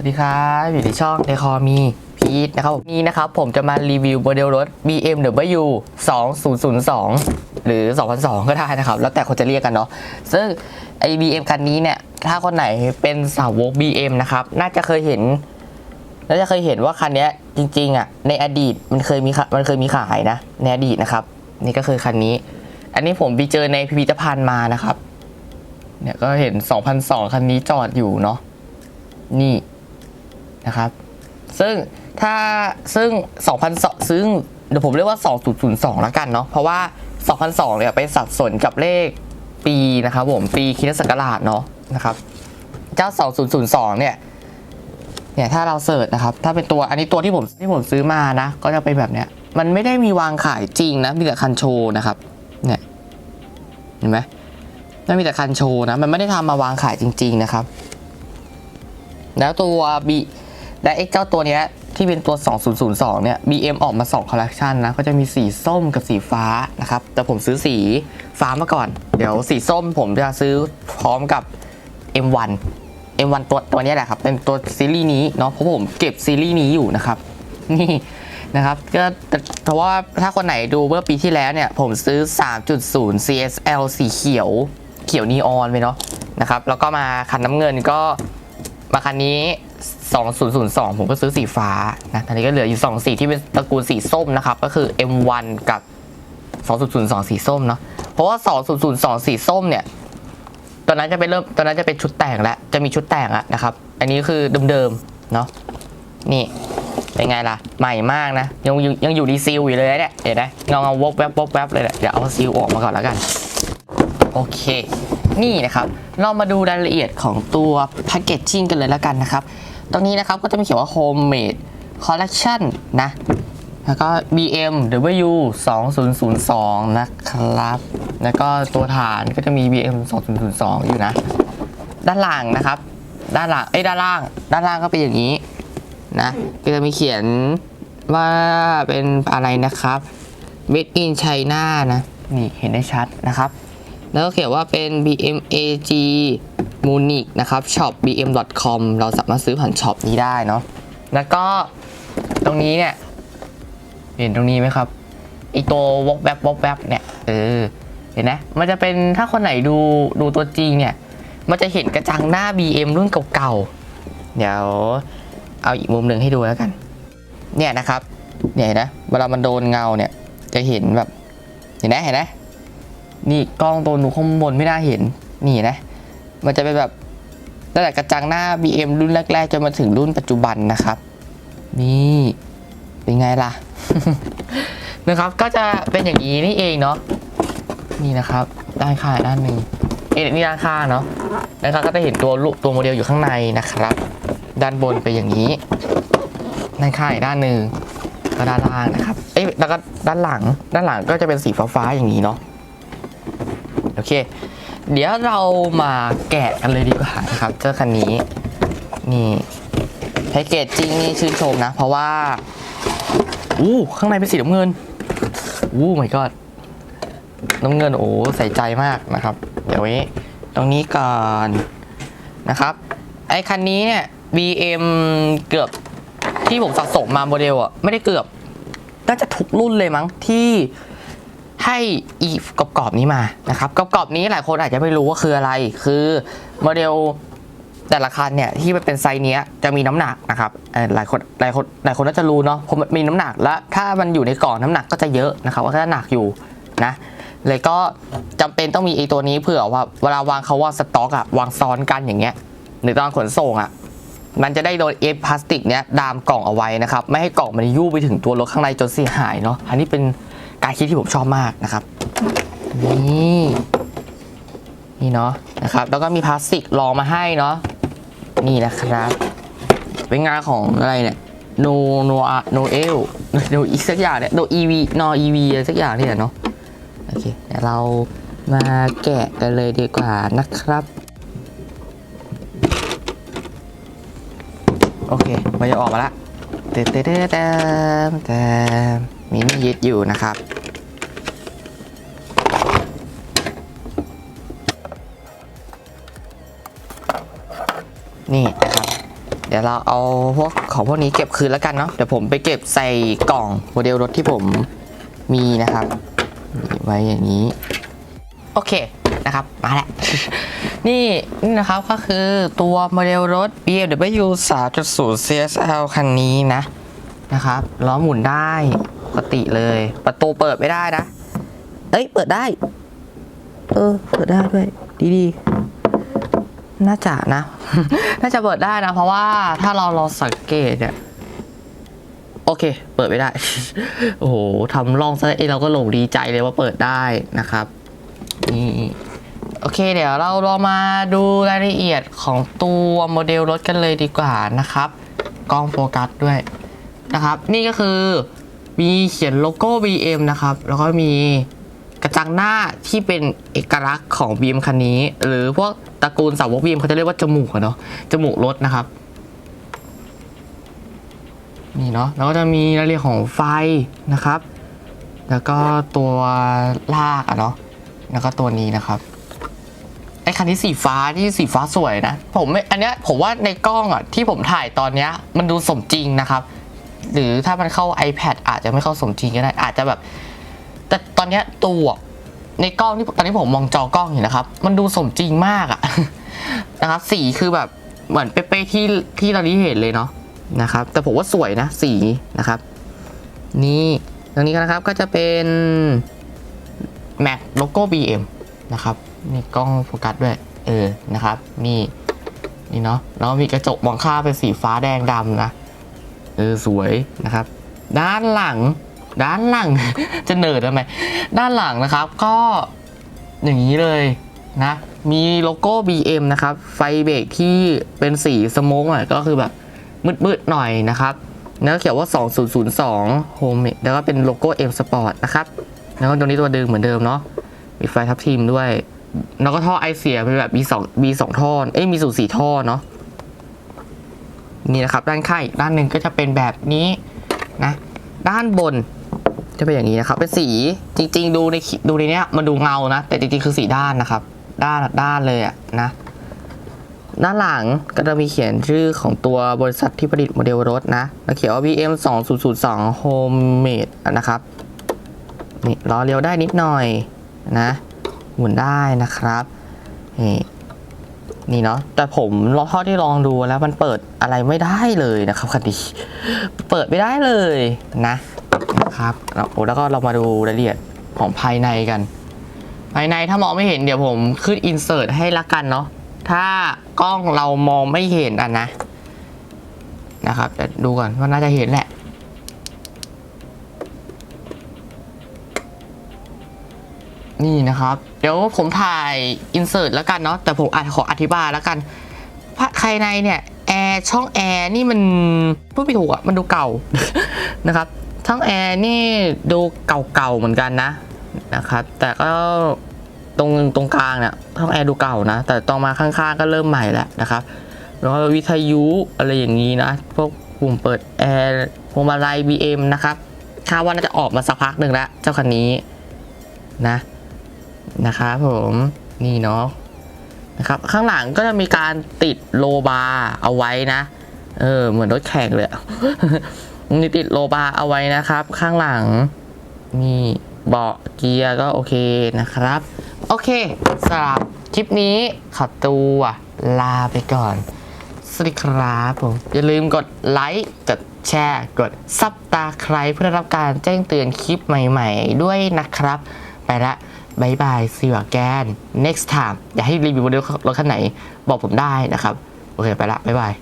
สวัสดีครับอยู่ในช่องเดคอมีพีทนะครับมนี่นะครับผมจะมารีวิวโมเดลรถ BMW 2002 หรือ 2002 ก็ได้นะครับ แล้วแต่คนจะเรียกกันเนาะซึ่งไอ้ BM คันนี้เนี่ย ถ้าคนไหนเป็นสาวก BM นะครับ น่าจะเคยเห็น น่าจะเคยเห็นว่าคันนี้จริง ๆอะในอดีตมันเคยมีมันเคยมีขายนะ ในอดีตนะครับ นี่ก็คือคันนี้ อันนี้ผมไปเจอในพิพิธภัณฑ์มานะครับเนี่ยก็เห็น 2002 คันนี้จอดอยู่เนาะนี่ นะครับ ซึ่งถ้าซึ่ง 2002ซึ่งเดี๋ยวผมเรียกว่า 2002 แล้วกันเนาะ เพราะว่า 2002 เนี่ยไปสับสนกับเลขปีนะครับผม ปีคริสตศักราชเนาะนะครับ เจ้า 2002 เนี่ย เนี่ยถ้าเราเสิร์ชนะครับ ถ้าเป็นตัวอันนี้ตัวที่ผมที่ผมซื้อมานะ ก็จะเป็นแบบเนี้ย มันไม่ได้มีวางขายจริงนะ มีแต่คันโชว์นะครับ เนี่ย เห็นไหมไม่มีแต่คันโชว์นะ มันไม่ได้ทำมาวางขายจริง ๆนะครับ แล้วตัวบี และเอ็กเจ้าตัวเนี้ยที่เป็นตัว 2002 เนี่ย BM ออกมา2คอลเลคชันนะ ก็จะมีสีส้มกับสีฟ้านะครับ แต่ผมซื้อสีฟ้ามาก่อน เดี๋ยวสีส้มผมจะซื้อพร้อมกับ M1 M1 ตัวตัวนี้แหละครับ เป็นตัวซีรีส์นี้เนาะ เพราะผมเก็บซีรีส์นี้อยู่นะครับ นี่นะครับ ก็แต่เพราะว่าถ้าคนไหนดูเมื่อปีที่แล้วเนี่ย ผมซื้อ 3.0 CSL สีเขียว เขียวนีออนไปเนาะนะครับ แล้วก็มาคันน้ำเงินก็มาคันนี้ 2002 ผมก็ซื้อสีฟ้านะตอนนี้ก็เหลืออยู่ 2 สีที่เป็นตระกูลสีส้มนะครับ ก็คือ M1 กับ 2002 สีส้มเนาะ เพราะว่า 2002 สีส้มเนี่ย ตอนนั้นจะเป็นเริ่ม ตอนนั้นจะเป็นชุดแต่งแล้ว จะมีชุดแต่งอะนะครับ อันนี้คือเดิมๆ เนาะ นี่ เป็นไงล่ะ ใหม่มากนะ ยังยังอยู่ดีซีลอยู่เลยเนี่ย เห็นไหมเงาเงาวบแวบวบแวบเลยแหละเดี๋ยวเอาซีลออกมาก่อนแล้วกัน โอเค นี่นะครับ เรามาดูรายละเอียดของตัวแพคเกจจิ้งกันเลยแล้วกันนะครับ ตรงนี้นะครับก็จะมีเขียนว่า Homemade Collection นะ แล้วก็ BMW 2002 นะครับ แล้วก็ตัวฐานก็จะมี BM 2002 อยู่นะ ด้านหลังนะครับ ด้านหลังเอ้ยด้านล่าง ด้านล่างก็เป็นอย่างนี้นะก็จะมีเขียนว่าเป็นอะไรนะครับ Made in China นะ นี่เห็นได้ชัดนะครับ แล้วก็เขียนว่าเป็น BMAG m u n i c นะครับ shop bm.com เราสามารถซื้อผ่านช็อปนี้ได้เนาะแล้วก็ตรงนี้เนี่ย เห็นตรงนี้ไหมครับไอตัววอกแวบวอกแวบเนี่ยเออเห็นไหมมันจะเป็นถ้าคนไหนดูดูตัวจริงเนี่ย มันจะเห็นกระจังหน้า BM รุ่นเก่าๆเดี๋ยวเอาอีกมุมหนึ่งให้ดูแล้วกัน เนี่ยนะครับเนี่ยนนะเวลามันโดนเงาเนี่ย จะเห็นแบบ เห็นไหมเห็นไหมนี่กล้องตัวหนูข้างบนไม่น่าเห็นนี่นะ มันจะเป็นแบบตั้งแต่กระจังหน้า BM รุ่นแรก ๆ จนมาถึงรุ่นปัจจุบันนะครับ นี่เป็นไงล่ะ นะครับก็จะเป็นอย่างนี้นี่เองเนาะนี่นะครับ ด้านข้างด้านหนึ่งเอ็นี่ด้านข้างเนาะนะครับก็จะเห็นตัวลูกตัวโมเดลอยู่ข้างในนะครับ ด้านบนเป็นอย่างนี้ด้านข้างอีกด้านหนึ่งก็ด้านล่างนะครับ เอ้แล้วก็ด้านหลัง ด้านหลังก็จะเป็นสีฟ้าๆอย่างนี้เนาะ โอเค เดี๋ยวเรามาแกะกันเลยดีกว่านะครับเจ้าคันนี้นี่แพคเกจจริงนี่ชื่นชมนะ เพราะว่าอู้ข้างในเป็นสีน้ำเงินอู้ my god น้ำเงินโอ้ใส่ใจมากนะครับ เดี๋ยวไว้ตรงนี้ก่อนนะครับ ไอคันนี้เนี่ย BM เกือบที่ผมสะสมมาโมเดลอะไม่ได้เกือบน่าจะทุกรุ่นเลยมั้งที่ ให้อีกรอบๆนี้มานะครับกรอบๆนี้หลายคนอาจจะไม่รู้ว่าคืออะไร คือโมเดลแต่ละคันเนี่ยที่มันเป็นไซส์เนี้ยจะมีน้ำหนักนะครับหลายคนหลายคนหลายคนน่าจะรู้เนาะเพราะมันมีน้ำหนักและถ้ามันอยู่ในกล่องน้ำหนักก็จะเยอะนะครับว่าก็จะหนักอยู่นะเลยก็จำเป็นต้องมีไอตัวนี้เผื่อว่าเวลาวางเขาว่าสต็อกอะวางซ้อนกันอย่างเงี้ยหรือตอนขนส่งอะมันจะได้โดนเอฟพลาสติกเนี้ยดามกล่องเอาไว้นะครับไม่ให้กล่องมันยู่ไปถึงตัวรถข้างในจนเสียหายเนาะอันนี้เป็น การคิดที่ผมชอบมากนะครับ นี่นี่เนาะนะครับ แล้วก็มีพลาสติกรองมาให้เนาะนี่นะครับ เป็นงานของอะไรเนี่ยโนโนอะโนเอลโนอีกสักอย่างเนี่ยโนอีวีนออีวีสักอย่างนี่แหละเนาะโอเคเดี๋ยวเรามาแกะกันเลยดีกว่านะครับ โอเคมันจะออกมาละเตเตเตเตเต มีนี่ยึดอยู่นะครับ นี่นะครับ เดี๋ยวเราเอาพวกของพวกนี้เก็บคืนแล้วกันเนาะเดี๋ยวผมไปเก็บใส่กล่องโมเดลรถที่ผมมีนะครับไว้อย่างนี้ โอเคนะครับ มาแล้ว นี่นี่นะครับก็คือตัวโมเดลรถ BMW 3.0 CSL คันนี้นะนะครับล้อหมุนได้ ปกติเลย ประตูเปิดไม่ได้นะ เอ้ย เปิดได้ เออ เปิดได้ด้วย ดีๆน่าจะนะ น่าจะเปิดได้นะ เพราะว่าถ้าเราเราสังเกตเนี่ย โอเค เปิดไม่ได้ โอ้โหทำลองซะเองเราก็หลงดีใจเลยว่าเปิดได้นะครับ นี่โอเค เดี๋ยวเราลองมาดูรายละเอียดของตัวโมเดลรถกันเลยดีกว่านะครับ กล้องโฟกัสด้วยนะครับ นี่ก็คือ มีเขียนโลโก้ BM นะครับ แล้วก็มีกระจังหน้าที่เป็นเอกลักษณ์ของ BM คันนี้ หรือพวกตระกูลสาวก BM เขาจะเรียกว่าจมูกอะเนาะจมูกรถนะครับ นี่เนาะแล้วก็จะมีรายละเอียดของไฟนะครับ แล้วก็ตัวลากอะเนาะแล้วก็ตัวนี้นะครับไอ้คันนี้สีฟ้าที่สีฟ้าสวยนะ ผมไอันเนี้ยผมว่าในกล้องอะที่ผมถ่ายตอนเนี้ยมันดูสมจริงนะครับ หรือถ้ามันเข้า iPad อาจจะไม่เข้าสมจริงก็ได้อาจจะแบบ แต่ตอนนี้ตัวในกล้องที่ตอนนี้ผมมองจอกล้องอยู่นะครับ มันดูสมจริงมากอะนะครับ สีคือแบบเหมือนเป๊ะๆที่ที่เราได้เห็นเลยเนาะนะครับ แต่ผมว่าสวยนะสีนะครับ นี่ตรงนี้นะครับก็จะเป็น Mac โลโก้ BM นะครับมีกล้องโฟกัสด้วย เออนะครับ นี่ นี่เนาะแล้วมีกระจกมองข้าเป็นสีฟ้าแดงดำนะ เออสวยนะครับ ด้านหลัง ด้านหลัง จะเนิร์ดทำไม ด้านหลังนะครับก็อย่างนี้เลยนะ มีโลโก้ BM นะครับ ไฟเบรกที่เป็นสีสโมกหน่อยก็คือแบบมืดๆหน่อยนะครับ แล้วก็เขียนว่า 2002 Home แล้วก็เป็นโลโก้ M Sport นะครับ แล้วก็ตรงนี้ตัวดึงเหมือนเดิมเนาะ มีไฟทับทิมด้วย แล้วก็ท่อไอเสียเป็นแบบ B2 B2 ท่อเอ้ยมีสูสี่ท่อเนาะ นี่นะครับด้านข้างอีกด้านหนึ่งก็จะเป็นแบบนี้นะด้านบนจะเป็นอย่างนี้นะครับ เป็นสีจริง ๆ ดูในดูในเนี้ยมันดูเงานะ แต่จริงๆคือสีด้านนะครับ ด้านด้านเลยอะนะด้านหลังก็จะมีเขียนชื่อของตัวบริษัทที่ผลิตโมเดลรถนะแล้วเขียนว่า BM 2002 Homemade นะครับนี่ล้อเลี้ยวได้นิดหน่อยนะหมุนได้นะครับนี่ นี่เนาะแต่ผมลองเท่าที่ลองดูแล้วมันเปิดอะไรไม่ได้เลยนะครับคันนี้เปิดไม่ได้เลยนะนะครับแล้วโอ้แล้วก็เรามาดูรายละเอียดของภายในกัน ภายในถ้ามองไม่เห็นเดี๋ยวผมขึ้นอินเสิร์ตให้ละกันเนาะถ้ากล้องเรามองไม่เห็นอะนะนะครับแต่ดูก่อนว่าน่าจะเห็นแหละ นี่นะครับ เดี๋ยวผมถ่ายอินเสิร์ตแล้วกันเนาะแต่ผมอาจขออธิบายแล้วกันภายในเนี่ยแอร์ช่องแอร์นี่มันพูดไม่ถูกอะมันดูเก่านะครับ ช่องแอร์นี่ดูเก่าๆเหมือนกันนะนะครับ แต่ก็ตรงตรงกลางเนี่ยช่องแอร์ดูเก่านะ แต่ตรงมาข้างๆก็เริ่มใหม่แล้วนะครับแล้วก็วิทยุอะไรอย่างนี้นะพวกปุ่มเปิดแอร์พวงมาลัย BM นะครับคาดว่าน่าจะออกมาสักพักหนึ่งแล้วเจ้าคันนี้นะ นะครับผมนี่เนาะนะครับข้างหลังก็จะมีการติดโลบาร์เอาไว้นะ เออเหมือนรถแข่งเลยอะมีติดโลบาร์เอาไว้นะครับ ข้างหลังมีเบาะเกียร์ก็โอเคนะครับ โอเคสำหรับคลิปนี้ขอตัวลาไปก่อน สวัสดีครับผม อย่าลืมกดไลค์กดแชร์กดซับตาใครเพื่อรับการแจ้งเตือนคลิปใหม่ ๆ ด้วยนะครับ ไปละ บายบายซีวาแกน next time อยากให้รีวิวรถคันไหนบอกผมได้นะครับ โอเค ไปละบายบาย